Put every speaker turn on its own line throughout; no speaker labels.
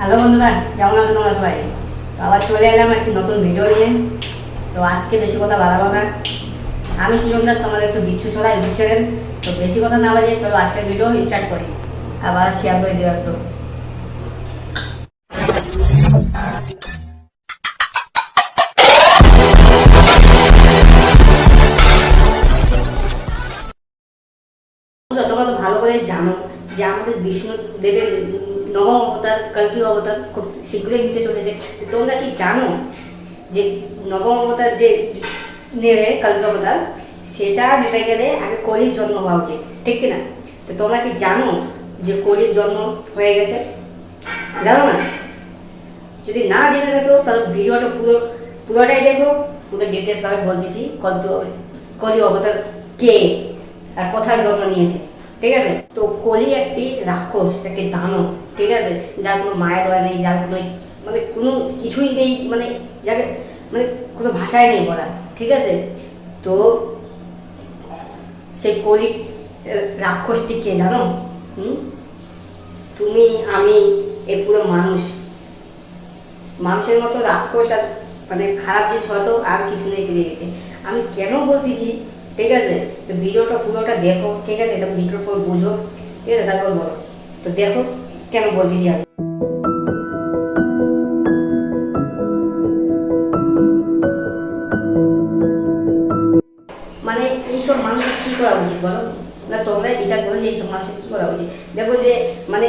Hello বন্ধুরা, কেমন আছো তোমরা সবাই? তো আবার চলে এলাম একটি নতুন ভিডিও নিয়ে। তো আজকে বেশি কথা বাড়াবো না। আমি সুজন দাস, তোমাদের একটু বিচ্ছু ছড়া ইউটিউব তো বেশি কথা না বাজিয়ে চলো আজকের ভিডিও স্টার্ট করি। আবার শেয়ার করে দিও একটু। তোমরা তো ভালো করে জানো যে আমাদের বিষ্ণু দেবের নবম অবতার কল্কি অবতার খুব শীঘ্রই নিতে চলেছে তোমরা কি জানো যে নবম অবতার যে নেবে কল্কি অবতার সেটা নিতে গেলে আগে কলির জন্ম হওয়া উচিত, ঠিক কিনা? তো তোমরা কি জানো যে কলির জন্ম হয়ে গেছে? জানো না? যদি না জেনে থাকো, তাহলে ভিডিওটা পুরো, পুরোটাই দেখো। পুরো ডিটেলস ভাবে বলতেছি কল্কি কলি অবতার কে, আর কোথায় জন্ম নিয়েছে। ঠিক আছে? তো কলি একটি রাক্ষস, একটি দানব, ঠিক আছে? যার কোনো মায়ের দয়া নেই, যার কোনো মানে কোনো কিছুই নেই মানে যাকে মানে কোনো ভাষায় নেই বলা ঠিক আছে? তো সেই কলি রাক্ষসটি কে জানো? হুম? তুমি, আমি, এ পুরো মানুষ। মানুষের মতো রাক্ষস আর মানে খারাপ জিনিস হয়তো আর কিছু নেই পৃথিবীতে। আমি কেন বলতেছি? ঠিক আছে? তো ভিডিওটা পুরোটা দেখো, ঠিক আছে? তারপর ভিডিওর পর বুঝো, ঠিক আছে? তারপর বলো। তো দেখো কেন বলতেছি আমি। মানে এইসব মানুষের কি করা উচিত বলো? না তোমরাই বিচার করো যে এইসব করা উচিত। দেখো যে মানে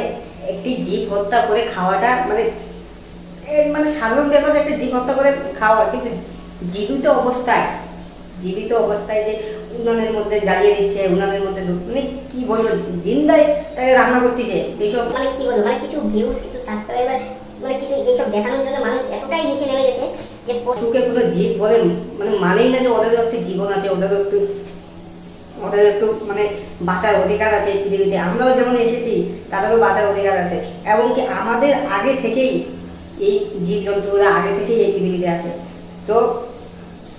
একটি জীব হত্যা করে খাওয়াটা মানে মানে সাধারণ ব্যাপার একটা জীব হত্যা করে খাওয়া, কিন্তু জীবিত অবস্থায় জীবিত অবস্থায় যে উনানের মধ্যে জ্বালিয়ে দিচ্ছে উনানের মধ্যে মানে কি বলব জিন্দায় তাকে রান্না করতেছে এইসব।
মানে কি বলব মানে কিছু ভিউজ কিছু সাবস্ক্রাইবার মানে কিছু এইসব দেখানোর জন্য মানুষ এতটাই নিচে নেমে গেছে যে
পশুকে কোনো জীব বলে মানে মানেই না যে ওদেরও একটু জীবন আছে ওদেরও একটু ওদের একটু মানে বাঁচার অধিকার আছে পৃথিবীতে। আমরাও যেমন এসেছি তাদেরও বাঁচার অধিকার আছে। এবং কি আমাদের আগে থেকেই এই জীব জন্তুরা আগে থেকেই এই পৃথিবীতে আছে। তো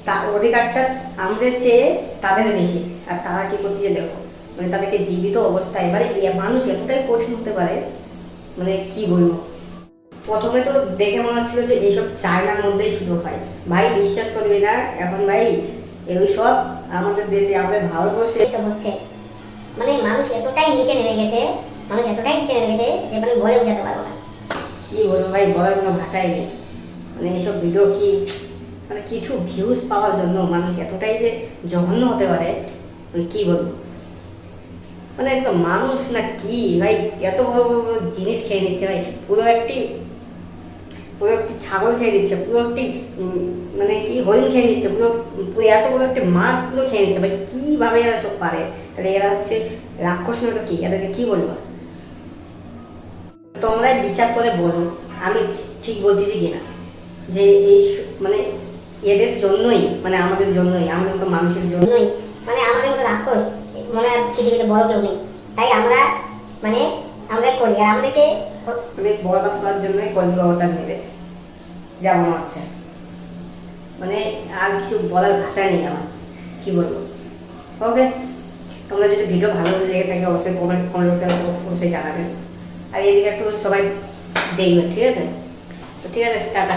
তার অধিকারটা আমাদের চেয়ে তাদের বেশি। আর তারা কি করতেছে দেখো মানে তাদেরকে জীবিত অবস্থায় এবারে মানুষ এতটাই কঠিন হতে পারে মানে কি বলব? প্রথমে তো দেখে মনে হচ্ছিল যে এইসব চায়নার মধ্যেই শুরু হয়। ভাই বিশ্বাস করবি না? এখন ভাই এই সব আমাদের দেশে আমাদের ভারতবর্ষে
এসব হচ্ছে। মানে মানুষ এতটাই নিচে নেমে গেছে মানুষ এতটাই নিচে নেমে গেছে যে মানে বলে বোঝাতে পারব না।
কি বলব ভাই বলার কোনো ভাষাই নেই। মানে এইসব ভিডিও কি মানে কিছু ভিউজ পাওয়ার জন্য মানুষ এতটাই যে জঘন্য হতে পারে মানে কি বলব? মানে একদম মানুষ না কি? ভাই, এত বড় বড় জিনিস খেয়ে নিচ্ছে, ভাই। পুরো একটি পুরো একটি ছাগল খেয়ে নিচ্ছে, পুরো একটি মানে কি, হরিণ খেয়ে নিচ্ছে, পুরো পুরো এত বড় একটি মাছ পুরো খেয়ে নিচ্ছে, ভাই, কীভাবে এরা সব পারে? তাহলে এরা হচ্ছে রাক্ষস নয় তো কি? এদেরকে কি বলব? তোমরাই বিচার করে বলো, আমি ঠিক বলতেছি কিনা? যে এই মানে এদের জন্যই মানে আমাদের জন্যই আমাদের তো মানুষের
জন্যই। মানে আমাদের মতো রাক্ষস মনে হয় পৃথিবীতে বড় কেউ নেই। তাই আমরা মানে আমরা করি আর আমাদেরকে
মানে বরবাদ করার জন্যই কল্প অবতার নেবে যা মনে হচ্ছে। মানে আর কিছু বলার ভাষা নেই আমার কি বলব। ওকে তোমরা যদি ভিডিও ভালো লেগে থাকে অবশ্যই কমেন্ট কমেন্ট অবশ্যই জানাবেন আর এদিকে একটু সবাই দেখবে ঠিক আছে? তো ঠিক আছে টাটা